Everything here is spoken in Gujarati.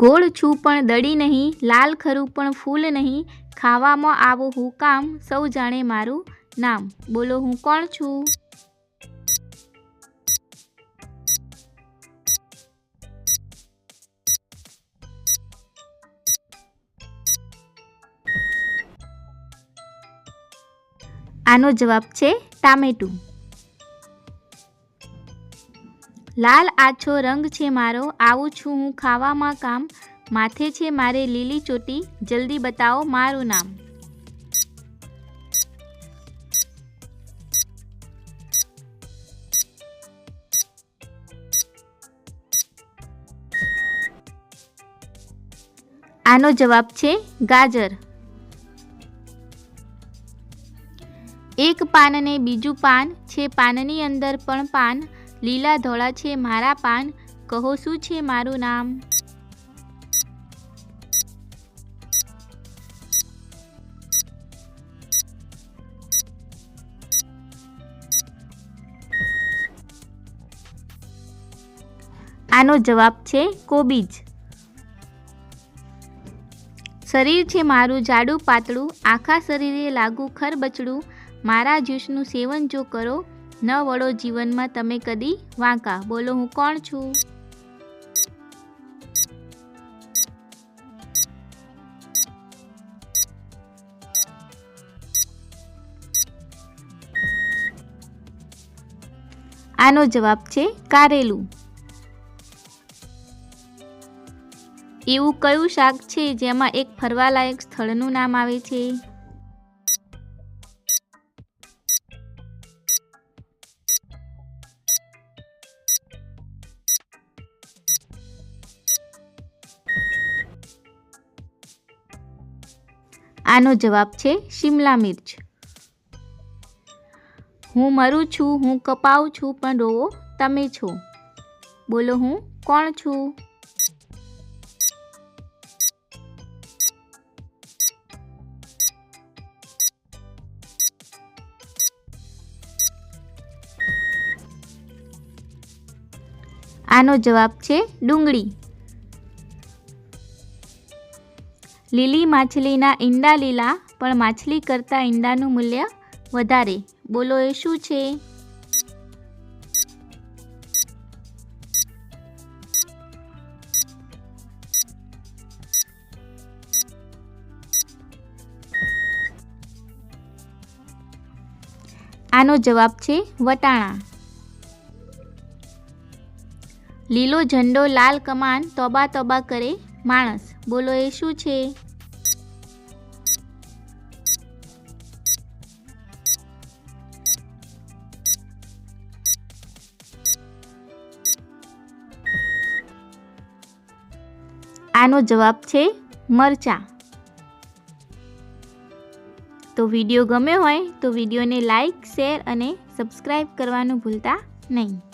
ગોળ છું પણ દડી નહીં, લાલ ખરું પણ ફૂલ નહીં, ખાવામાં આવું હું કામ, સૌ જાણે મારું નામ. બોલો હું કોણ છું? આનો જવાબ છે ટામેટું. લાલ આછો રંગ છે મારો, આવું છું હું ખાવામાં કામ. માથે છે મારે લીલી ચોટી, જલ્દી બતાવો મારું નામ. આનો જવાબ છે ગાજર. એક પાનને બીજું પાન છે પાનની અંદર પણ પાન. લીલા ધોળા છે મારા પાન, કહો શું છે મારું નામ? આનો જવાબ છે કોબીજ. શરીર છે મારું જાડું પાતળું, આખા શરીરે લાગુ ખરબચડું. મારા જ્યુસનું સેવન જો કરો ન વળો જીવનમાં તમે કદી વાંકા. બોલો, હું કોણ છું? આનો જવાબ છે કારેલું. એવું કયું શાક છે જેમાં એક ફરવાલાયક સ્થળનું નામ આવે છે? આનો જવાબ છે શિમલા મિર્ચ. હું મરું છું, હું કપાઉં છું, પણ રોવો તમે છો. બોલો હું કોણ છું? આનો જવાબ છે ડુંગળી. લીલી માછલીના ઈંડા લીલા, પણ માછલી કરતાં ઈંડાનું મૂલ્ય વધારે. બોલો, એ શું છે? આનો જવાબ છે વટાણા. લીલો ઝંડો લાલ કમાન તોબા તોબા કરે માણસ, બોલો એ શું છે? આનો જવાબ છે મરચાં. તો વીડિયો ગમ્યો હોય તો વિડીયોને લાઈક, શેર અને સબસ્ક્રાઈબ કરવાનું ભૂલતા નહીં.